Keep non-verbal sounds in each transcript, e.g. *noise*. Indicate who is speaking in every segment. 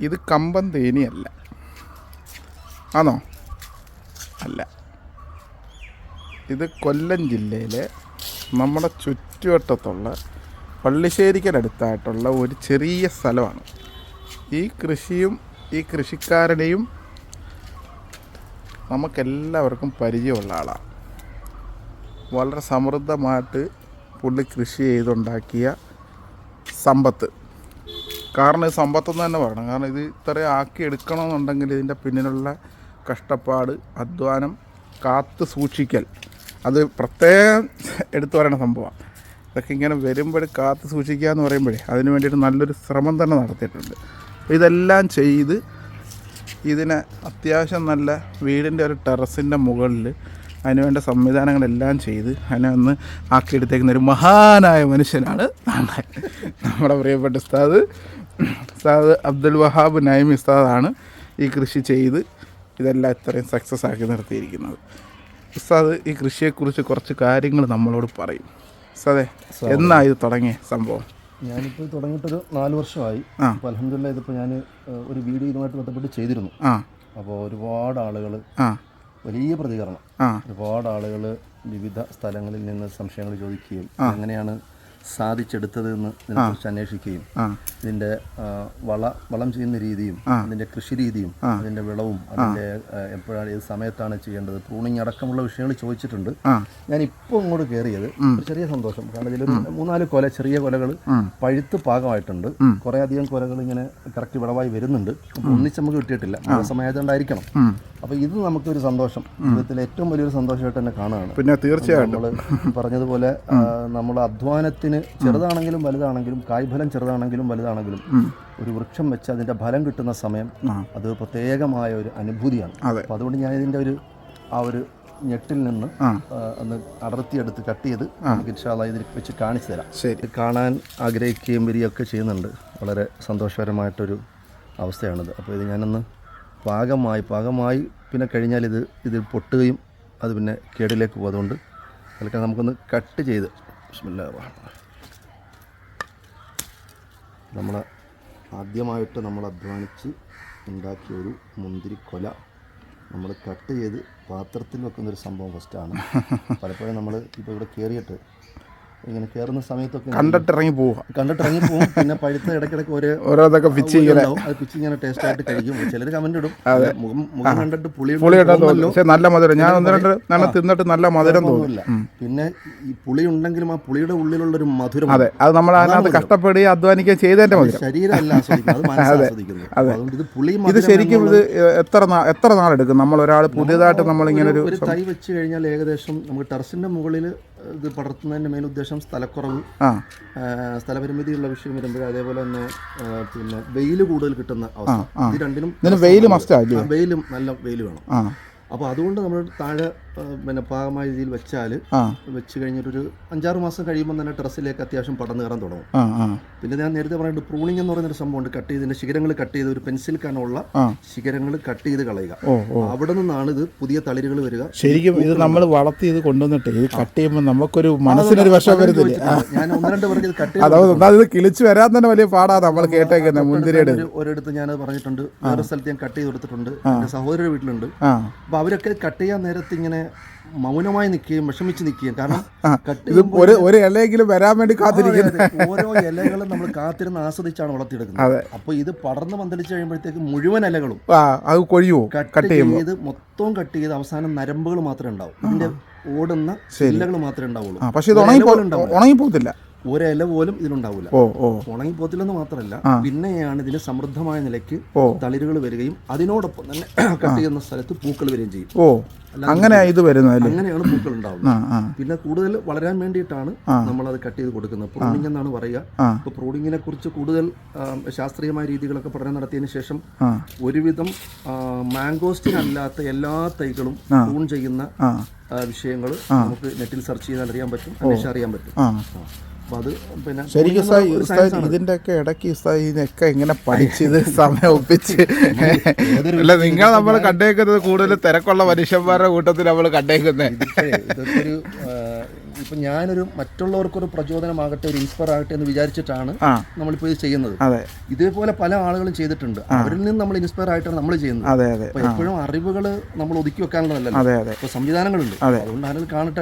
Speaker 1: ഇത് കമ്പം തേനിയല്ല ആണോ? അല്ല. ഇത് കൊല്ലം ജില്ലയിലെ നമ്മുടെ ചുറ്റുവട്ടത്തുള്ള പള്ളിശ്ശേരിക്കടുത്തായിട്ടുള്ള ഒരു ചെറിയ സ്ഥലമാണ്. ഈ കൃഷിയും ഈ കൃഷിക്കാരനെയും നമുക്കെല്ലാവർക്കും പരിചയമുള്ള ആളാണ് വളരെ സമൃദ്ധമായിട്ട് പുള്ളി കൃഷി ചെയ്തുണ്ടാക്കിയ സമ്പത്ത്. കാരണം ഇത് സമ്പത്തെന്ന് തന്നെ പറയണം. കാരണം ഇത് ഇത്രയും ആക്കി എടുക്കണമെന്നുണ്ടെങ്കിൽ ഇതിന്റെ പിന്നിലുള്ള കഷ്ടപ്പാട് അധ്വാനം കാത്തു സൂക്ഷിക്കൽ അത് പ്രത്യേകം എടുത്തു പറയണ സംഭവമാണ്. ഇതൊക്കെ ഇങ്ങനെ വരുമ്പോൾ കാത്തു സൂക്ഷിക്കുക എന്ന് പറയുമ്പോഴേ അതിന് വേണ്ടിയിട്ട് നല്ലൊരു ശ്രമം തന്നെ നടത്തിയിട്ടുണ്ട്. ഇതെല്ലാം ചെയ്ത് ഇതിനെ അത്യാവശ്യം നല്ല വീടിന്റെ ഒരു ടെറസിന്റെ മുകളിൽ അതിനുവേണ്ട സംവിധാനങ്ങളെല്ലാം ചെയ്ത് അതിനെ ഒന്ന് ആക്കിയെടുത്തേക്കുന്ന ഒരു മഹാനായ മനുഷ്യനാണ് നമ്മുടെ നമ്മുടെ പ്രിയപ്പെട്ട ഉസ്താദ്. ഉസ്താദ് അബ്ദുൽ വഹാബ് നൈമി ഉസ്താദാണ് ഈ കൃഷി ചെയ്ത് ഇതെല്ലാം ഇത്രയും സക്സസ് ആക്കി നിർത്തിയിരിക്കുന്നത്. ഉസ്താദ് ഈ കൃഷിയെക്കുറിച്ച് കുറച്ച് കാര്യങ്ങൾ നമ്മളോട് പറയും. ഉസ്താദെ എന്നാ ഇത് തുടങ്ങിയ സംഭവം?
Speaker 2: ഞാനിപ്പോൾ തുടങ്ങിയിട്ടൊരു നാല് വർഷമായി. അപ്പോൾ അലഹമില്ല ഇതിപ്പോൾ ഞാൻ ഒരു വീഡിയോ ഇതുമായിട്ട് ബന്ധപ്പെട്ട് ചെയ്തിരുന്നു.
Speaker 1: ആ.
Speaker 2: അപ്പോൾ ഒരുപാട് ആളുകൾ
Speaker 1: ആ.
Speaker 2: വലിയ പ്രതികരണം. ഒരുപാട് ആളുകൾ വിവിധ സ്ഥലങ്ങളിൽ നിന്ന് സംശയങ്ങൾ ചോദിക്കുകയും എങ്ങനെയാണ് സാധിച്ചെടുത്തത് എന്ന് ഇതിനെക്കുറിച്ച് അന്വേഷിക്കുകയും ഇതിന്റെ വള വളം ചെയ്യുന്ന രീതിയും ഇതിന്റെ കൃഷി രീതിയും അതിന്റെ വിളവും അതിന്റെ എപ്പോഴാണ് ഏത് സമയത്താണ് ചെയ്യേണ്ടത് പ്രൂണിങ് അടക്കമുള്ള വിഷയങ്ങൾ ചോദിച്ചിട്ടുണ്ട്. ഞാൻ ഇപ്പോൾ ഇങ്ങോട്ട് കയറിയത് ചെറിയ സന്തോഷം. കാരണം ഇതിൽ മൂന്നാൽ കൊല ചെറിയ കൊലകൾ പഴുത്ത് പാകമായിട്ടുണ്ട്. കുറേ അധികം കൊലകൾ ഇങ്ങനെ കറക്റ്റ് വിളവായി വരുന്നുണ്ട്. ഒന്നിച്ച് നമുക്ക് കിട്ടിയിട്ടില്ല. മഴ സമയത്തുകൊണ്ടായിരിക്കണം അപ്പോൾ ഇത് നമുക്കൊരു സന്തോഷം. ജീവിതത്തിലെ ഏറ്റവും വലിയൊരു സന്തോഷമായിട്ട് തന്നെ കാണുകയാണ്.
Speaker 1: പിന്നെ തീർച്ചയായിട്ടും.
Speaker 2: നമ്മൾ പറഞ്ഞതുപോലെ നമ്മൾ അധ്വാനത്തിന് ചെറുതാണെങ്കിലും വലുതാണെങ്കിലും കായ്ഫലം ചെറുതാണെങ്കിലും വലുതാണെങ്കിലും ഒരു വൃക്ഷം വെച്ച് അതിന്റെ ഫലം കിട്ടുന്ന സമയം അത് പ്രത്യേകമായ ഒരു അനുഭൂതിയാണ്. അപ്പോൾ അതുകൊണ്ട് ഞാൻ ഇതിന്റെ ഒരു ആ ഒരു ഞെട്ടിൽ നിന്ന് ഒന്ന് അടർത്തിയെടുത്ത് കട്ട് ചെയ്ത് നമുക്ക് ഇൻഷാല്ല ഇതിൽ വെച്ച് കാണിച്ചു തരാം.
Speaker 1: ശരി.
Speaker 2: കാണാൻ ആഗ്രഹിക്കുകയും വരികയൊക്കെ ചെയ്യുന്നുണ്ട്. വളരെ സന്തോഷകരമായിട്ടൊരു അവസ്ഥയാണിത്. അപ്പോൾ ഇത് ഞാനൊന്ന് പാകമായി പാകമായി പിന്നെ കഴിഞ്ഞാൽ ഇത് ഇതിൽ പൊട്ടുകയും അത് പിന്നെ കേടിലേക്ക് പോകും അതുകൊണ്ട് അതിലൊക്കെ നമുക്കൊന്ന് കട്ട് ചെയ്ത്. ബിസ്മില്ലാ. നമ്മൾ ആദ്യമായിട്ട് നമ്മൾ അധ്വാനിച്ച് ഉണ്ടാക്കിയ ഒരു മുന്തിരിക്കൊല നമ്മൾ കട്ട് ചെയ്ത് പാത്രത്തിൽ വെക്കുന്നൊരു സംഭവം ഫസ്റ്റാണ് പലപ്പോഴും നമ്മൾ ഇപ്പോൾ ഇവിടെ കയറിയിട്ട് ഇങ്ങനെ കയറുന്ന സമയത്തൊക്കെ
Speaker 1: കണ്ടിട്ട് ഇറങ്ങി പോവുക
Speaker 2: കണ്ടിട്ട് ഇറങ്ങി പോകും പിന്നെ പഴുത്ത ഇടയ്ക്കിടയ്ക്ക് ഒരു
Speaker 1: ഓരോതൊക്കെ പിച്ച് ഇങ്ങനെ.
Speaker 2: അത് പിച്ച് ഇങ്ങനെ ടേസ്റ്റ് ആയിട്ട് കഴിക്കും. ചിലർ കമന്റ് ഇടും. മുഖം മുഖം കണ്ടിട്ട് പുളി
Speaker 1: പുളി പക്ഷെ നല്ല മധുരം. ഞാൻ ഒന്ന് രണ്ട് നല്ല തിന്നിട്ട് നല്ല മധുരം
Speaker 2: തോന്നുന്നില്ല പിന്നെ ഈ പുളി ഉണ്ടെങ്കിലും ആ പുളിയുടെ ഉള്ളിലുള്ള ഒരു മധുരം
Speaker 1: അതെ. അത് നമ്മൾ അതിനകത്ത് കഷ്ടപ്പെടി അധ്വാനിക്കുകയും ചെയ്തതിന്റെ മധുരം.
Speaker 2: ശരീരമല്ല അതുകൊണ്ട് ഇത് പുളി
Speaker 1: ഇത് ശരിക്കും ഇത് എത്ര എത്ര നാളെടുക്കും? നമ്മൾ ഒരാൾ പുതിയതായിട്ട് നമ്മൾ ഇങ്ങനെ
Speaker 2: ഒരു തൈ വെച്ച് കഴിഞ്ഞാൽ ഏകദേശം നമുക്ക് ടെറസിന്റെ മുകളിൽ ഇത് പടർത്തുന്നതിന്റെ മെയിൻ ഉദ്ദേശം സ്ഥലക്കുറവ്. സ്ഥലപരിമിതിയുള്ള വിഷയം വരുമ്പോൾ അതേപോലെ തന്നെ പിന്നെ വെയിൽ കൂടുതൽ കിട്ടുന്ന അവസ്ഥ. ഇത് രണ്ടിനും
Speaker 1: വെയിൽ
Speaker 2: വെയിലും നല്ല വെയിൽ വേണം. അപ്പോൾ അതുകൊണ്ട് നമ്മൾ താഴെ പിന്നെ പാകമായ രീതിയിൽ വെച്ചാൽ വെച്ച് കഴിഞ്ഞിട്ടൊരു അഞ്ചാറ് മാസം കഴിയുമ്പോൾ തന്നെ ടെറസിലേക്ക് അത്യാവശ്യം പടന്ന് കയറാൻ തുടങ്ങും. പിന്നെ ഞാൻ നേരത്തെ പറഞ്ഞിട്ട് പ്രൂണിംഗ് എന്ന് പറയുന്നൊരു സംഭവമുണ്ട് കട്ട് ചെയ്തതിന്റെ ശിഖരങ്ങൾ കട്ട് ചെയ്ത് ഒരു പെൻസിൽ കനുള്ള. ശിഖരങ്ങൾ കട്ട് ചെയ്ത് കളയുക. അവിടെ നിന്നാണ് ഇത് പുതിയ തളിരുകൾ വരിക.
Speaker 1: ശരിക്കും ഇത് നമ്മൾ വളർത്തി ഇത് കൊണ്ടുവന്നിട്ട് ഇത് കട്ട് ചെയ്യുമ്പോൾ നമുക്കൊരു മനസ്സിനൊരു വിഷം വരുന്നില്ല
Speaker 2: ഞാൻ ഒന്ന് രണ്ട് പറഞ്ഞത് കട്ട് ചെയ്ത്
Speaker 1: കിളിച്ചു വരാൻ തന്നെ വലിയ പാടാ നമ്മൾ കേട്ടേക്കുന്നത് മുന്തിരിയുടെ.
Speaker 2: ഒരു- ഒരിടത്ത് ഞാൻ പറഞ്ഞിട്ടുണ്ട്. വേറെ സ്ഥലത്ത് ഞാൻ കട്ട് ചെയ്ത് കൊടുത്തിട്ടുണ്ട്. എന്റെ സഹോദരയുടെ വീട്ടിലുണ്ട്. അപ്പൊ അവരൊക്കെ കട്ട് ചെയ്യാൻ നേരത്ത് ഇങ്ങനെ മൗനമായി നിൽക്കുകയും വിഷമിച്ച് നിൽക്കുകയും കാരണം
Speaker 1: ഇത് ഒരു ഒരു ഇലയെങ്കിലും വരാൻ വേണ്ടി കാത്തിരിക്കുന്നു.
Speaker 2: അതെ, അതെ. ഓരോ ഇലകളും നമ്മൾ കാത്തിരുന്ന് ആസ്വദിച്ചാണ് വളർത്തിയെടുക്കുന്നത്. അപ്പോൾ ഇത് പടർന്ന് പന്തലിച്ച് കഴിയുമ്പോഴത്തേക്ക് മുഴുവൻ ഇലകളും
Speaker 1: അത് കൊഴിയോ
Speaker 2: കട്ട് ചെയ്ത് മൊത്തവും കട്ട് ചെയ്ത് അവസാനം നരമ്പുകൾ മാത്രമേ ഉണ്ടാവും. ഇതിന്റെ ഓടുന്ന ഇലകൾ മാത്രമേ ഉണ്ടാവുള്ളൂ.
Speaker 1: പക്ഷേ ഇത് ഉണങ്ങി ഉണങ്ങിപ്പോത്തില്ല
Speaker 2: ഒരില പോലും ഇതിലുണ്ടാവില്ല
Speaker 1: ഓ ഓ.
Speaker 2: ഉണങ്ങിപ്പോത്തില്ലെന്ന് മാത്രമല്ല പിന്നെയാണ് ഇതിന് സമൃദ്ധമായ നിലയ്ക്ക് തളിരുകൾ വരികയും അതിനോടൊപ്പം തന്നെ *clears throat* കട്ട് ചെയ്യുന്ന സ്ഥലത്ത് പൂക്കൾ വരികയും ചെയ്യും.
Speaker 1: ഓ. അങ്ങനെയാ ഇത് വരുന്നത്
Speaker 2: അങ്ങനെയാണ് പൂക്കൾ ഉണ്ടാവുന്നത്. പിന്നെ കൂടുതൽ വളരാൻ വേണ്ടിയിട്ടാണ് നമ്മൾ അത് കട്ട് ചെയ്ത് കൊടുക്കുന്നത്. പ്രൂണിംഗ് എന്നാണ് പറയുക. ഇപ്പൊ പ്രൂണിങ്ങിനെ കുറിച്ച് കൂടുതൽ ശാസ്ത്രീയമായ രീതികളൊക്കെ പഠനം നടത്തിയതിന് ശേഷം ഒരുവിധം മാംഗോസ്റ്റിൻ അല്ലാത്ത എല്ലാ തൈകളും പ്രൂൺ ചെയ്യുന്ന വിഷയങ്ങൾ നമുക്ക് നെറ്റിൽ സെർച്ച് ചെയ്താൽ അറിയാൻ പറ്റും അന്വേഷിച്ചറിയാൻ പറ്റും. അപ്പോൾ അത് പിന്നെ
Speaker 1: ശരിക്കും
Speaker 2: സായി
Speaker 1: ഉസ്താദ് ഇതിന്റെ ഒക്കെ ഇടയ്ക്ക് ഉസ്താദ് ഇതിനൊക്കെ എങ്ങനെ പഠിച്ചത് *laughs* സമയം ഒപ്പിച്ച്. അല്ല നിങ്ങൾ നമ്മൾ കണ്ടേക്കുന്നത് കൂടുതൽ തിരക്കുള്ള മനുഷ്യന്മാരുടെ കൂട്ടത്തിൽ നമ്മൾ കണ്ടേക്കുന്നത്
Speaker 2: ആ, ഇപ്പം ഞാനൊരു മറ്റുള്ളവർക്കൊരു പ്രചോദനമാകട്ടെ ഒരു ഇൻസ്പയർ ആകട്ടെ എന്ന് വിചാരിച്ചിട്ടാണ് നമ്മളിപ്പോൾ ഇത് ചെയ്യുന്നത്. ഇതേപോലെ പല ആളുകളും ചെയ്തിട്ടുണ്ട്. അവരിൽ നിന്ന് നമ്മൾ ഇൻസ്പയർ ആയിട്ടാണ് നമ്മൾ ചെയ്യുന്നത്. അപ്പോൾ എപ്പോഴും അറിവുകൾ നമ്മൾ ഒതുക്കി വെക്കാനുള്ളതല്ലല്ലോ. ഇപ്പോൾ സംവിധാനങ്ങളുണ്ട്. അതുകൊണ്ട് ആരും കാണട്ടെ.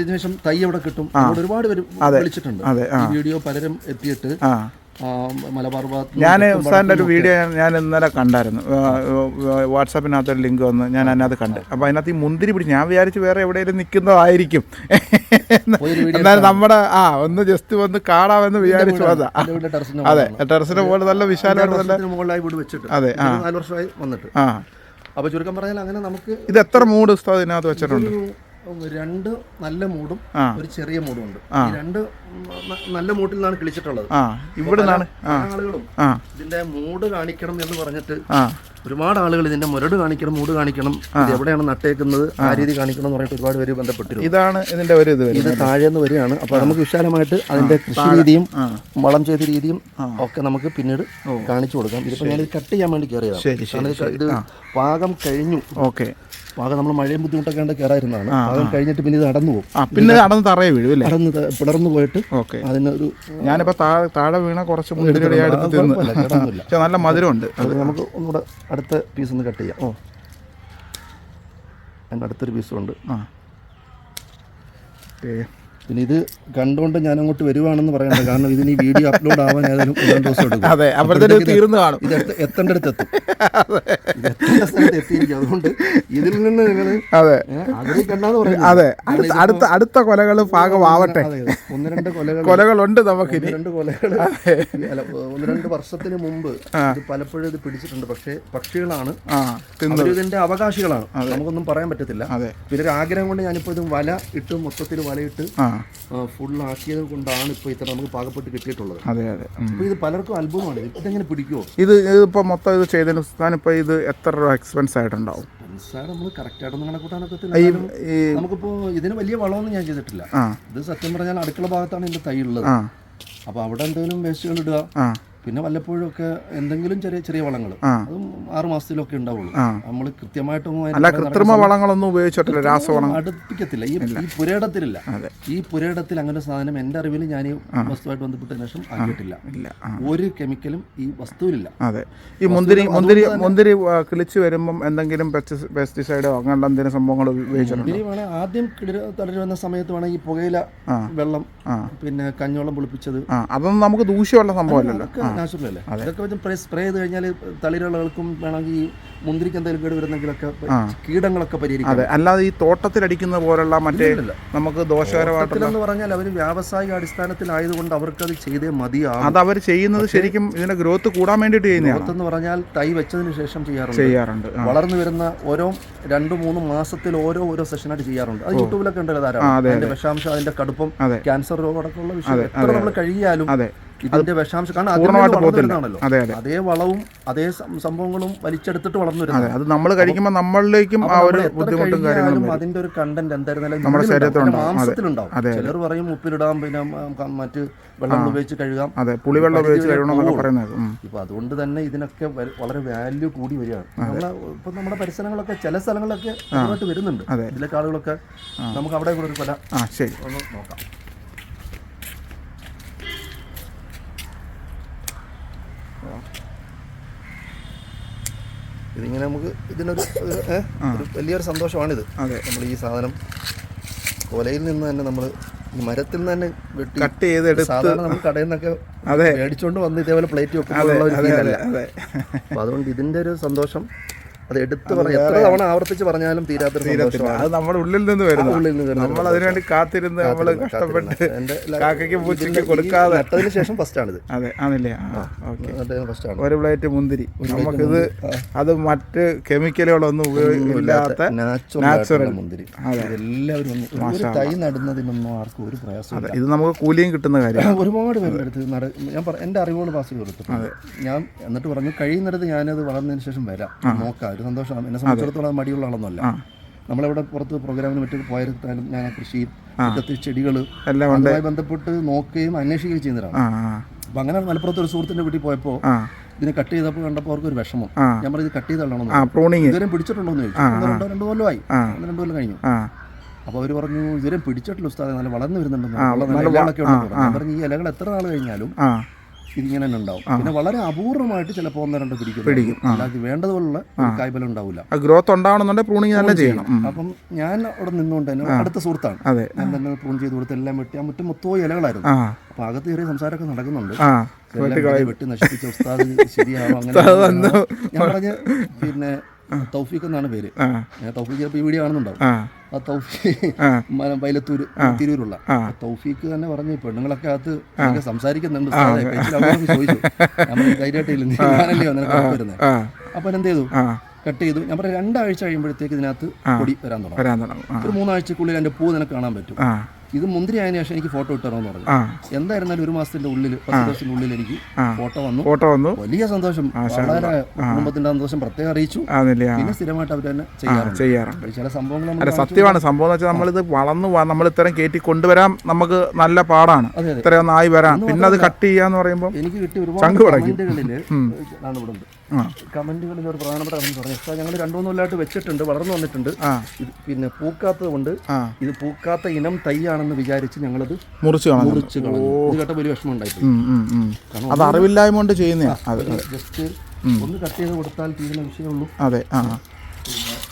Speaker 2: ഏകദേശം തൈ എവിടെ കിട്ടും? അവിടെ ഒരുപാട് പേര് വിളിച്ചിട്ടുണ്ട്. ഈ വീഡിയോ പലരും എത്തിയിട്ട് മലബാർ ഭാഗത്ത്
Speaker 1: ഞാൻ ഉസ്താദിന്റെ ഒരു വീഡിയോ ഞാൻ- ഇന്നലെ കണ്ടായിരുന്നു. വാട്സാപ്പിനകത്ത് ഒരു ലിങ്ക് വന്ന് ഞാൻ അതിനകത്ത് കണ്ട്. അപ്പോൾ അതിനകത്ത് ഈ മുന്തിരി പിടിച്ച് ഞാൻ വിചാരിച്ച് വേറെ എവിടെയെങ്കിലും നിൽക്കുന്നതായിരിക്കും
Speaker 2: എന്നാലും
Speaker 1: എന്നാൽ നമ്മുടെ ആ ഒന്ന് ജസ്റ്റ് വന്ന് കാണാമെന്ന് വിചാരിച്ചു അതെ. ടെറസിനെ പോലെ നല്ല വിശാലമായിട്ട് നല്ല
Speaker 2: മുകളിലായി വീട് വെച്ചിട്ട്
Speaker 1: അതെ, ആ.
Speaker 2: നാല് വർഷമായി വന്നിട്ട്.
Speaker 1: ആ.
Speaker 2: അപ്പോൾ ചുരുക്കം പറഞ്ഞാൽ അങ്ങനെ നമുക്ക്
Speaker 1: ഇത് എത്ര മൂഡ് ഉസ്താദ് ഇതിനകത്ത് വെച്ചിട്ടുണ്ട്?
Speaker 2: രണ്ട് നല്ല മൂടും ഒരു ചെറിയ മൂടും ഉണ്ട് രണ്ട് നല്ല മൂട്ടിൽ നിന്നാണ് കിളിച്ചിട്ടുള്ളത്.
Speaker 1: ഇവിടെ
Speaker 2: ആളുകളും ഇതിന്റെ മൂട് കാണിക്കണം എന്ന് പറഞ്ഞിട്ട് ഒരുപാട് ആളുകൾ ഇതിന്റെ മുരട് കാണിക്കണം മൂട് കാണിക്കണം ഇത് എവിടെയാണ് നട്ടേക്കുന്നത് ആ രീതി കാണിക്കണം എന്ന് പറഞ്ഞിട്ട് ഒരുപാട് പേര് ബന്ധപ്പെട്ടിരുന്നു.
Speaker 1: ഇതാണ് ഇതിന്റെ ഒരു ഇത്
Speaker 2: ഇത് താഴെ നിന്ന് വരികയാണ്. അപ്പൊ നമുക്ക് വിശാലമായിട്ട് അതിന്റെ കൃഷി രീതിയും വളം ചെയ്ത രീതിയും ഒക്കെ നമുക്ക് പിന്നീട് കാണിച്ചു കൊടുക്കാം. ഇതിപ്പോ ഞാൻ കട്ട് ചെയ്യാൻ വേണ്ടി കയറിയതാണ്. ഇത് പാകം കഴിഞ്ഞു.
Speaker 1: ഓക്കെ.
Speaker 2: പാകം നമ്മൾ മഴയും ബുദ്ധിമുട്ടൊക്കെ ഉണ്ട് കയറായിരുന്നതാണ് പാകം കഴിഞ്ഞിട്ട് പിന്നെ ഇത് അടന്നു പോകും.
Speaker 1: പിന്നെ അടന്ന് തറയെ വീഴും അല്ലേ?
Speaker 2: അടന്ന് പിളർന്നു പോയിട്ട്
Speaker 1: ഓക്കെ.
Speaker 2: അതിനൊരു
Speaker 1: ഞാനിപ്പോ താഴെ വീണ കുറച്ച് നല്ല മധുരമുണ്ട്.
Speaker 2: നമുക്ക് ഒന്നുകൂടെ അടുത്ത പീസ് ഒന്ന് കട്ട് ചെയ്യാം. ഓ. അതിന്റെ അടുത്തൊരു പീസും ഉണ്ട്.
Speaker 1: ആ. ഓക്കേ.
Speaker 2: പിന്നെ ഇത് കണ്ടുകൊണ്ട് ഞാൻ അങ്ങോട്ട് വരുവാണെന്ന് പറയണ്ട. കാരണം ഇതിന് ഈ വീഡിയോ അപ്ലോഡ് ആവാൻ ഏതായാലും ഒരു ദിവസം എടുക്കും.
Speaker 1: അതെ അപ്പോഴത്തേക്ക് തീർന്നു കാണും.
Speaker 2: ഇത് എത്തും എത്തേണ്ട സ്ഥലത്ത് എത്തിയിരിക്കും. അതുകൊണ്ട് ഇതിൽ നിന്ന് നിങ്ങൾ
Speaker 1: അതെ.
Speaker 2: ആഗ്രഹിക്കണ്ടെന്ന് പറയുന്നത്
Speaker 1: അതെ അടുത്ത അടുത്ത അടുത്ത കൊലകൾ ഭാഗമാവട്ടെ.
Speaker 2: ഒന്ന് രണ്ട് കൊലകൾ
Speaker 1: കൊലകളുണ്ട് നമുക്കിനി.
Speaker 2: ഒന്ന് രണ്ട് കൊലകൾ അല്ല ഒന്ന് രണ്ട് വർഷത്തിന് മുമ്പ് ഇത് പലപ്പോഴും ഇത് പിടിച്ചിട്ടുണ്ട്. പക്ഷേ പക്ഷികളാണ്. ഇതിന്റെ അവകാശികളാണ്. നമുക്കൊന്നും പറയാൻ പറ്റത്തില്ല. പിന്നെ ഒരു ആഗ്രഹം കൊണ്ട് ഞാനിപ്പോൾ ഇത് വല ഇട്ട് മൊത്തത്തിൽ വലയിട്ട് ഫുൾ ആക്കിയത് കൊണ്ടാണ് ഇപ്പോൾ ഇത്ര നമുക്ക് പാകപ്പെട്ട് കിട്ടിയിട്ടുള്ളത്.
Speaker 1: അതെ അതെ.
Speaker 2: അപ്പോൾ ഇത് പലർക്കും അത്ഭുതമാണ്. ഇത് ഇതെങ്ങനെ പിടിക്കുമോ
Speaker 1: ഇത് ഇതിപ്പോൾ മൊത്തം ഇത് ചെയ്തതിന് സ്ഥാനിപ്പോൾ ഇത് എത്ര രൂപ എക്സ്പെൻസ് ആയിട്ടുണ്ടാവും?
Speaker 2: നമുക്കിപ്പോ നമ്മൾ കറക്റ്റായിട്ടൊന്നും കണക്കൂട്ടാനൊക്കെ
Speaker 1: ഈ ഈ
Speaker 2: നമുക്കിപ്പോൾ ഇതിന് വലിയ വളമൊന്നും ഞാൻ ചെയ്തിട്ടില്ല. ഇത് സത്യം പറഞ്ഞാൽ അടുക്കള ഭാഗത്താണ് ഇതിന്റെ തൈ ഉള്ളത്.
Speaker 1: അപ്പൊ
Speaker 2: അപ്പോൾ അവിടെ എന്തെങ്കിലും വേസ്റ്റുകൾ ഇടുക. പിന്നെ വല്ലപ്പോഴും ഒക്കെ എന്തെങ്കിലും ചെറിയ ചെറിയ വളങ്ങൾ. അതും ആറ് മാസത്തിലൊക്കെ ഉണ്ടാവുള്ളൂ. നമ്മൾ കൃത്യമായിട്ടൊന്നും
Speaker 1: അല്ല കൃത്രിമ വളങ്ങളൊന്നും ഉപയോഗിച്ചിട്ടില്ല രാസവളം
Speaker 2: അടുപ്പിക്കത്തില്ല. ഈ ഈ പുരയിടത്തിലില്ല. ഈ പുരേടത്തിൽ അങ്ങനെ സാധനം എന്റെ അറിവിൽ ഞാൻ ഈ വസ്തുവായിട്ട് ബന്ധപ്പെട്ടതിന് ശേഷം ആക്കിയിട്ടില്ല. ഒരു കെമിക്കലും ഈ വസ്തുവിലില്ല.
Speaker 1: അതെ. ഈ മുന്തിരി മുന്തിരി മുന്തിരി കിളിച്ച് വരുമ്പം എന്തെങ്കിലും പെസ്റ്റിസൈഡോ അങ്ങനെയുള്ള എന്തെങ്കിലും സംഭവങ്ങൾ ഉപയോഗിച്ചിട്ടുണ്ട്?
Speaker 2: ആദ്യം തളരി വന്ന സമയത്ത് വേണമെങ്കിൽ ഈ പുകയില വെള്ളം പിന്നെ കഞ്ഞോളം പുളിപ്പിച്ചത്.
Speaker 1: അതൊന്നും നമുക്ക് ദൂഷ്യമുള്ള സംഭവമല്ലല്ലോ.
Speaker 2: നാച്ചുറൽ അല്ലേ ഇതൊക്കെ വെച്ച് സ്പ്രേ ചെയ്ത് കഴിഞ്ഞാൽ തളിരുള്ളവർക്കും വേണമെങ്കിൽ ഈ മുന്തിരിക്ക് എന്തെങ്കിലും കേട് വരുന്നെങ്കിലൊക്കെ കീടങ്ങളൊക്കെ പരിഹരിക്കും.
Speaker 1: അതെ അല്ലാതെ ഈ തോട്ടത്തിലടിക്കുന്ന പോലുള്ള മറ്റേ. നമുക്ക് ദോഷകരമായിട്ടുള്ള
Speaker 2: പറഞ്ഞാൽ അവർ വ്യാവസായിക അടിസ്ഥാനത്തിലായതുകൊണ്ട് അവർക്കത് ചെയ്തേ മതിയാകും
Speaker 1: അത് അവർ ചെയ്യുന്നത് ശരിക്കും ഇതിന്റെ ഗ്രോത്ത് കൂടാൻ വേണ്ടിയിട്ട് ചെയ്യുന്നതാണ്.
Speaker 2: എന്ന് പറഞ്ഞാൽ തൈ വെച്ചതിന് ശേഷം ചെയ്യാറുണ്ട്.
Speaker 1: ചെയ്യാറുണ്ട്
Speaker 2: വളർന്നു വരുന്ന ഓരോ രണ്ട് മൂന്ന് മാസത്തിൽ ഓരോ ഓരോ സെഷനായിട്ട് ചെയ്യാറുണ്ട്. അത് യൂട്യൂബിലൊക്കെ ഉണ്ടല്ലോ ധാരാളം. അതിന്റെ വിഷാംശം അതിന്റെ കടുപ്പം ക്യാൻസർ രോഗമടക്കമുള്ള വിഷയം എത്ര നമ്മൾ കഴിയാലും
Speaker 1: അതെ.
Speaker 2: ഇതിന്റെ വിഷാംശം കാരണം
Speaker 1: പോകത്തില്ല. അതെ അതെ.
Speaker 2: അതേ വളവും അതേ സംഭവങ്ങളും വലിച്ചെടുത്തിട്ട് വളർന്നു
Speaker 1: അതെ
Speaker 2: വരുന്നത്
Speaker 1: അത് നമ്മൾ കഴിക്കുമ്പോൾ നമ്മളിലേക്കും ആ ഒരു ബുദ്ധിമുട്ടും കാര്യങ്ങളും
Speaker 2: അതിന്റെ ഒരു കണ്ടന്റ് എന്തായിരുന്നാലും
Speaker 1: നമ്മുടെ.
Speaker 2: മാംസത്തിലുണ്ടാവും. ചിലർ പറയും ഉപ്പിലിടാം പിന്നെ മറ്റ് വെള്ളം ഉപയോഗിച്ച് കഴുകാം.
Speaker 1: അതെ പുളിവെള്ളം ഉപയോഗിച്ച്
Speaker 2: പോവുള്ളൂ.
Speaker 1: പറയുന്നത്.
Speaker 2: ഇപ്പൊ അതുകൊണ്ട് തന്നെ ഇതിനൊക്കെ വളരെ വാല്യൂ കൂടി വരികയാണ്. നമ്മളെ ഇപ്പൊ നമ്മുടെ പരിസരങ്ങളൊക്കെ ചില സ്ഥലങ്ങളൊക്കെ വരുന്നുണ്ട്. ഇതിലെ ആളുകളൊക്കെ നമുക്ക് അവിടെ കൂടെ ഒരു
Speaker 1: ആ ശരി.
Speaker 2: ഒന്ന് നോക്കാം. ഇതിങ്ങനെ നമുക്ക് ഇതിനൊരു ഒരു, വലിയൊരു സന്തോഷമാണിത്. നമ്മൾ ഈ സാധനം കൊലയിൽ നിന്ന് തന്നെ നമ്മൾ മരത്തിൽ നിന്ന് തന്നെ വെട്ടി
Speaker 1: കട്ട് ചെയ്ത്
Speaker 2: സാധാരണ നമ്മൾ കടയിൽ നിന്നൊക്കെ
Speaker 1: അതെ.
Speaker 2: മേടിച്ചോണ്ട് വന്ന് ഇതേപോലെ പ്ലേറ്റ് വെക്കുമ്പോഴുള്ള ഒരു അപ്പൊ അതുകൊണ്ട് ഇതിന്റെ ഒരു സന്തോഷം അത് എടുത്തു പറഞ്ഞ എത്ര തവണ ആവർത്തിച്ച് പറഞ്ഞാലും തീരാത്ത സന്തോഷമാണ്
Speaker 1: അത് നമ്മുടെ ഉള്ളിൽ നിന്ന് വരുന്ന
Speaker 2: ഉള്ളിൽ നിന്ന് വരുന്ന
Speaker 1: നമ്മൾ അതിനുവേണ്ടി കാത്തിരുന്ന് നമ്മൾ കഷ്ടപ്പെട്ട് കാക്കയ്ക്ക് പൂച്ചയ്ക്ക് കൊടുക്കാതെ.
Speaker 2: നട്ടതിന് ശേഷം ഫസ്റ്റ് ആണിത്
Speaker 1: അതെ ആണല്ലേ? ഓക്കെ.
Speaker 2: ഫസ്റ്റ് ആണ്
Speaker 1: ഒരു പ്ലേറ്റ് മുന്തിരി. നമുക്കിത് അത് മറ്റ് കെമിക്കലുകളൊന്നും ഉപയോഗിക്കാത്ത
Speaker 2: നാച്ചുറൽ
Speaker 1: നാച്ചുറൽ
Speaker 2: മുന്തിരി.
Speaker 1: അതെ.
Speaker 2: എല്ലാവരും ഒരു തൈ നടുന്നതിനൊന്നും ആർക്കും ഒരു പ്രയാസമില്ല
Speaker 1: ഇത് നമുക്ക് കൂലിയും കിട്ടുന്ന കാര്യം.
Speaker 2: ഒരുപാട് പേരുടെ അടുത്ത് നട ഞാൻ പറ എന്റെ അറിവുകൾ പാസ് ചെയ്ത് കൊടുത്തിട്ടുണ്ട് ഞാൻ എന്നിട്ട് പറഞ്ഞു കഴിയുന്നിടത്ത് ഞാനത് വളർന്നതിന് ശേഷം വരാം. നോക്കാം. ഒരു സന്തോഷമാണ്. എന്നെ സംബന്ധിച്ചിടത്തോളം മടിയുള്ള ആളൊന്നുമല്ല. നമ്മളിവിടെ പുറത്ത് പ്രോഗ്രാമിന് മറ്റു പോയിരുന്നാലും ഞാൻ ആ കൃഷി മുറ്റത്ത് ചെടികൾ അതുമായി ബന്ധപ്പെട്ട് നോക്കുകയും അന്വേഷിക്കുകയും ചെയ്യുന്നതാണ്
Speaker 1: ആ
Speaker 2: അങ്ങനെ മലപ്പുറത്ത് ഒരു സുഹൃത്തിന്റെ വീട്ടിൽ
Speaker 1: പോയപ്പോ
Speaker 2: ഇതിനെ കട്ട് ചെയ്തപ്പോൾ കണ്ടപ്പോൾ അവർക്ക് ഒരു വിഷമം ഞാൻ പറഞ്ഞു ഇത് കട്ട് ചെയ്ത്
Speaker 1: ഇതുവരെയും
Speaker 2: ഇതുവരെ പിടിച്ചിട്ടുണ്ടോ? എന്ന് ചോദിച്ചു. രണ്ടു കൊല്ലമായി. രണ്ടു കൊല്ലം കഴിഞ്ഞു.
Speaker 1: അപ്പൊ
Speaker 2: അപ്പോൾ അവർ പറഞ്ഞു ഇതുവരെ പിടിച്ചിട്ടില്ല ഉസ്താദെ നല്ല വളർന്നു വരുന്നുണ്ടെന്ന്. പറഞ്ഞു. ഈ ഇലകൾ എത്ര നാൾ കഴിഞ്ഞാലും ഇതിങ്ങനെ തന്നെ ഉണ്ടാവും പിന്നെ വളരെ അപൂർവമായിട്ട് ചിലപ്പോൾ ഒന്നോ രണ്ടോ പിടിക്കും.
Speaker 1: പിടിക്കും.
Speaker 2: അല്ലാതെ വേണ്ടതുപോലുള്ള ഒരു കായ്ബലം ഉണ്ടാവില്ല
Speaker 1: ഗ്രോത്ത് ഉണ്ടാവണമെന്നുണ്ടെങ്കിൽ പ്രൂണിങ് തന്നെ ചെയ്യണം.
Speaker 2: അപ്പം ഞാൻ അവിടെ നിന്നുകൊണ്ട് തന്നെ അടുത്ത സുഹൃത്താണ്. ഞാൻ തന്നെ പ്രൂൺ ചെയ്ത് കൊടുത്ത് എല്ലാം വെട്ടി. ആ മുറ്റം മൊത്തം ഇലകളായിരുന്നു. അപ്പൊ അകത്ത് ചെറിയ സംസാരമൊക്കെ നടക്കുന്നുണ്ട്. വെട്ടി നശിപ്പിച്ച ഉസ്താദ് ശരിയാവും അങ്ങനെ ഞാൻ പറഞ്ഞ് പിന്നെ തൗഫീഖ് എന്നാണ് പേര്. തൗഫീഖ് ചിലപ്പോൾ ഈ വീഡിയോ കാണുന്നുണ്ടാവും.
Speaker 1: ആ.
Speaker 2: തൗഫീഖ് വൈലത്തൂര് തിരൂരുള്ള. തൗഫീഖ് തന്നെ പറഞ്ഞു പെണ്ണുങ്ങളൊക്കെ അകത്ത് സംസാരിക്കുന്നുണ്ട്. ചോദിച്ചു. ധൈര്യമായിട്ടില്ല നീ ഞാനല്ലേ നിനക്ക് വരുന്നത് അപ്പം എന്ത് ചെയ്തു? കട്ട് ചെയ്തു. ഞാൻ പറഞ്ഞു രണ്ടാഴ്ച കഴിയുമ്പോഴത്തേക്ക് ഇതിനകത്ത് പൊടി വരാൻ തുടങ്ങും. ഒരു മൂന്നാഴ്ചക്കുള്ളിൽ എന്റെ പൂ നിനക്ക് കാണാൻ പറ്റും. ഇത് മുന്തിരി ആയതിനു ശേഷം എനിക്ക് ഫോട്ടോ ഇട്ടണമെന്ന് പറഞ്ഞു എന്തായിരുന്നാലും ഒരു മാസത്തിന്റെ ഉള്ളിൽ പത്ത് ദിവസത്തിന്റെ ഉള്ളിൽ എനിക്ക് ഫോട്ടോ വന്നു.
Speaker 1: ഫോട്ടോ വന്നു.
Speaker 2: വലിയ സന്തോഷം. വളരെ കുടുംബത്തിന്റെ സന്തോഷം. പ്രത്യേകം അറിയിച്ചു. പിന്നെ സ്ഥിരമായിട്ട് അവർ തന്നെ ചെയ്യാറുണ്ട്. ചില സംഭവങ്ങൾ
Speaker 1: സത്യമാണ്. സംഭവം വെച്ചാൽ നമ്മളിത് വളർന്നു നമ്മൾ ഇത്തരം കയറ്റി കൊണ്ടുവരാൻ നമുക്ക് നല്ല പാടാണ്. ഇത്രയൊന്നായി വരാൻ. പിന്നെ അത് കട്ട് ചെയ്യാന്ന് പറയുമ്പോൾ
Speaker 2: എനിക്ക് കിട്ടി ഒരുപാട്. കമന്റുകളിൽ ആണ് ഇവിടെ കമന്റുകളിൽ ഒരു പ്രധാനപ്പെട്ട കമന്റ് പറഞ്ഞു. സാർ ഞങ്ങൾ രണ്ടു മൂന്ന് കൊല്ലമായിട്ട് വെച്ചിട്ടുണ്ട് വളർന്നു വന്നിട്ടുണ്ട്.
Speaker 1: ആ.
Speaker 2: ഇത് പിന്നെ പൂക്കാത്തത് കൊണ്ട് ഇത് പൂക്കാത്ത ഇനം തൈയാണെന്ന് വിചാരിച്ച് ഞങ്ങളത്
Speaker 1: മുറിച്ച്
Speaker 2: മുറിച്ച് കളഞ്ഞു. ഇത് കേട്ട വലിയ വിഷമം ഉണ്ടായിപ്പോയി
Speaker 1: ഉം, ഉം, ഉം. അത് അറിവില്ലായ്മ കൊണ്ട് ചെയ്യുന്ന
Speaker 2: ജസ്റ്റ് ഒന്ന് കട്ട് ചെയ്ത് കൊടുത്താൽ തീരുന്ന വിഷയമുള്ളൂ.
Speaker 1: അതെ ആ.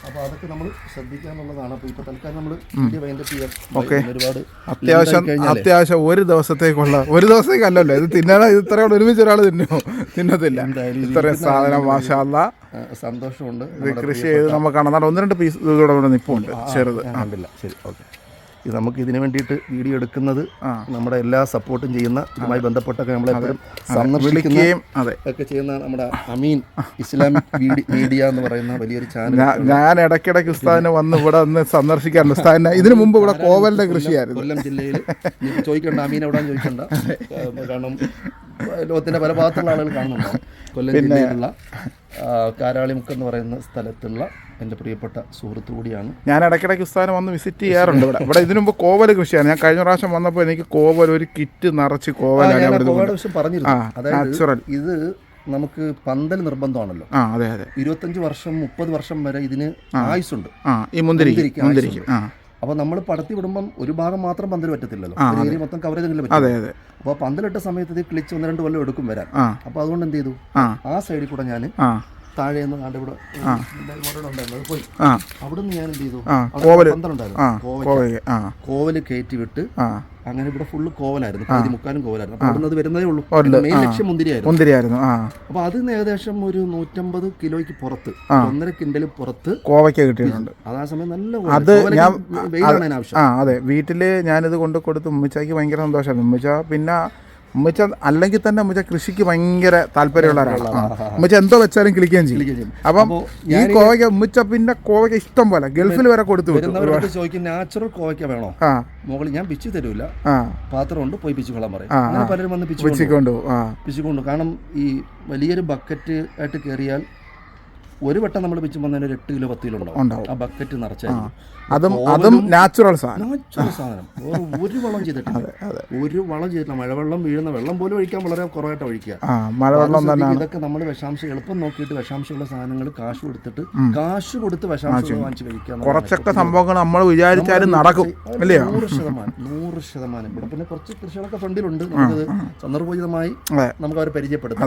Speaker 2: അപ്പോൾ അതൊക്കെ നമ്മൾ ശ്രദ്ധിക്കാന്നുള്ളതാണ് അപ്പോൾ ഇപ്പോൾ തൽക്കാലം നമ്മൾ വീഡിയോ വൈൻഡപ്പ് ചെയ്യാം.
Speaker 1: ഓക്കെ.
Speaker 2: ഒരുപാട്
Speaker 1: അത്യാവശ്യം അത്യാവശ്യം ഒരു ദിവസത്തേക്കുള്ള ഒരു ദിവസത്തേക്കല്ലല്ലോ. ഇത് തിന്നാൻ ഇത് ഇത്രയും ഒരുമിച്ച് ഒരാൾ തിന്നോ? തിന്നത്തില്ല. ഇത്രയും സാധനം മാഷാല്ല.
Speaker 2: സന്തോഷമുണ്ട്.
Speaker 1: ഇത് കൃഷി ചെയ്ത് നമുക്ക് കാണാം. ഒന്ന് രണ്ട് പീസ് ഇതോടെ ഇവിടെ നിൽപ്പുണ്ട് ചെറുത്.
Speaker 2: കണ്ടില്ല. ശരി ഓക്കെ. ഇത് നമുക്ക് ഇതിനു വേണ്ടിയിട്ട് വീഡിയോ എടുക്കുന്നത് നമ്മുടെ എല്ലാ സപ്പോർട്ടും ചെയ്യുന്ന ഇതുമായി ബന്ധപ്പെട്ടൊക്കെ നമ്മളെ
Speaker 1: സന്ദർശിക്കുകയും അതെ.
Speaker 2: ഒക്കെ ചെയ്യുന്ന നമ്മുടെ അമീൻ ഇസ്ലാമിക് *laughs* മീഡിയ എന്ന് പറയുന്ന വലിയൊരു ചാനൽ
Speaker 1: ഞാൻ ഇടയ്ക്കിടയ്ക്ക് ഉസ്താദിനെ വന്ന് ഇവിടെ ഒന്ന് സന്ദർശിക്കാറുണ്ട്. ഉസ്താദിനെ ഇതിനു മുമ്പ് ഇവിടെ കോവലിന്റെ കൃഷിയായിരുന്നു.
Speaker 2: കൊല്ലം ജില്ലയിൽ *laughs* ചോദിക്കണ്ട അമീൻ എവിടെ ചോദിക്കണ്ട. കാരണം ലോകത്തിന്റെ പല ഭാഗത്തുള്ള ആളുകൾ കാണുന്നുണ്ടാവും. കൊല്ലം ജില്ലയിലുള്ള കാരാളിമുക്ക് എന്ന് പറയുന്ന സ്ഥലത്തുള്ള എന്റെ പ്രിയപ്പെട്ട സുഹൃത്തു കൂടിയാണ്.
Speaker 1: ഞാൻ ഇടയ്ക്കിടയ്ക്ക് ഉസ്താനം വന്ന് വിസിറ്റ് ചെയ്യാറുണ്ട് ഇവിടെ. ഇവിടെ ഇതിനു മുമ്പ് കോവൽ കൃഷിയാണ്. ഞാൻ കഴിഞ്ഞ പ്രാവശ്യം വന്നപ്പോൾ എനിക്ക് കോവൽ ഒരു കിറ്റ് നിറച്ച് കോവലാണ്
Speaker 2: കോവയുടെ വിഷയം പറഞ്ഞിരുന്നു. അതായത് ഇത് നമുക്ക് പന്തൽ നിർബന്ധമാണല്ലോ.
Speaker 1: ആ അതെ അതെ.
Speaker 2: ഇരുപത്തഞ്ച് വർഷം മുപ്പത് വർഷം വരെ ഇതിന് ആയുസുണ്ട്
Speaker 1: ഈ മുന്തിരിക്ക്
Speaker 2: അപ്പോൾ നമ്മൾ പടത്തി വിടുമ്പം ഒരു ഭാഗം മാത്രം പന്തൽ പറ്റത്തില്ലല്ലോ. ഏരിയ മൊത്തം കവറേജ്
Speaker 1: അതെ
Speaker 2: പറ്റും അപ്പോൾ പന്തലിട്ട സമയത്ത് ഇത് ക്ലിച്ച് ഒന്ന് രണ്ട് കൊല്ലം എടുക്കും വരാൻ. അപ്പോൾ അതുകൊണ്ട് എന്ത് ചെയ്തു?
Speaker 1: ആ.
Speaker 2: സൈഡിൽ കൂടെ ഞാൻ താഴെ കണ്ട് ഇവിടെ പോയി.
Speaker 1: ആ.
Speaker 2: ഞാൻ എന്ത് ചെയ്തു? അവിടെ കോവൽ. കയറ്റി വിട്ട് അങ്ങനെ ഇവിടെ ഫുള്ള് കോവലായിരുന്നു. പകുതി മുക്കാലും കോവലായിരുന്നു. അപ്പൊ അവിടുന്ന് അത് വരുന്നതേ ഉള്ളൂ. മെയിൻ ലക്ഷ്യം മുന്തിരിയായിരുന്നു.
Speaker 1: മുന്തിരിയായിരുന്നു
Speaker 2: അപ്പൊ അതിന് ഏകദേശം ഒരു നൂറ്റമ്പത് കിലോയ്ക്ക് പുറത്ത് ഒന്നര കിൻഡൽ പുറത്ത്
Speaker 1: കോവയ്ക്ക് കിട്ടിയിട്ടുണ്ട്.
Speaker 2: അതാ സമയം നല്ല
Speaker 1: അത് ഞാൻ-
Speaker 2: വെയിലാണ്
Speaker 1: അതിനാവശ്യം അതെ. വീട്ടിൽ ഞാനിത് കൊണ്ട് കൊടുത്ത് ഉമ്മച്ചാക്ക് ഭയങ്കര സന്തോഷമായിരുന്നു ഉമ്മച്ച പിന്നെ ഉമ്മച്ച അല്ലെങ്കിൽ തന്നെ ഉമ്മച്ച കൃഷിക്ക് ഭയങ്കര താല്പര്യമുള്ള ഒരാളാണ്. ഉമ്മച്ച എന്തോ വെച്ചാലും കിളിക്കുകയും ചെയ്യും. അപ്പം ഈ കോവയ്ക്ക ഉമ്മച്ച പിന്നെ കോവയ്ക്ക ഇഷ്ടം പോലെ. ഗൾഫിൽ വരെ കൊടുത്തു
Speaker 2: ചോദിക്കും നാച്ചുറൽ കോവയ്ക്ക വേണോ?
Speaker 1: ആ.
Speaker 2: മുകളിൽ ഞാൻ പിച്ചു തരൂല.
Speaker 1: ആ.
Speaker 2: കൊണ്ട് പോയി പിച്ചു കൊള്ളാൻ പറയും. പലരും വന്ന് പിച്ചു
Speaker 1: ആ.
Speaker 2: പിച്ചുകൊണ്ട് കാരണം ഈ വലിയൊരു ബക്കറ്റ് ആയിട്ട് കയറിയാൽ ഒരു വട്ടം നമ്മൾ പിച്ചു വന്നതിന് ഒരു എട്ട് കിലോ പത്ത് കിലോ ഉണ്ടാവും. ആ ബക്കറ്റ് നിറച്ചായിരിക്കും
Speaker 1: അതും അതും നാച്ചുറൽ സാധനം.
Speaker 2: നാച്ചുറൽ സാധനം. ഒരു വളം ചെയ്തിട്ടില്ല. ഒരു വളം ചെയ്തിട്ടില്ല. മഴവെള്ളം വീഴുന്ന വെള്ളം പോലും ഒഴിക്കാൻ വളരെ കുറവായിട്ട് ഒഴിക്കുക.
Speaker 1: മഴവെള്ളം തന്നെ
Speaker 2: ഇതൊക്കെ നമ്മൾ വിഷാംശം എളുപ്പം നോക്കിയിട്ട് വിഷാംശമുള്ള സാധനങ്ങൾ കാശ് കൊടുത്തിട്ട് കാശ് കൊടുത്ത് വിഷാംശം വാങ്ങിച്ച് കഴിക്കുക
Speaker 1: കുറച്ചൊക്കെ സംഭവങ്ങൾ നമ്മൾ വിചാരിച്ചാലും നടക്കും അല്ലേ?
Speaker 2: നൂറ് ശതമാനം നൂറ് ശതമാനം. ഇവിടെ പിന്നെ കുറച്ച് കൃഷികളൊക്കെ ഫണ്ടിലുണ്ട്. നമുക്ക് സന്ദർഭോചിതമായി നമുക്ക് അവരെ പരിചയപ്പെടുത്താം.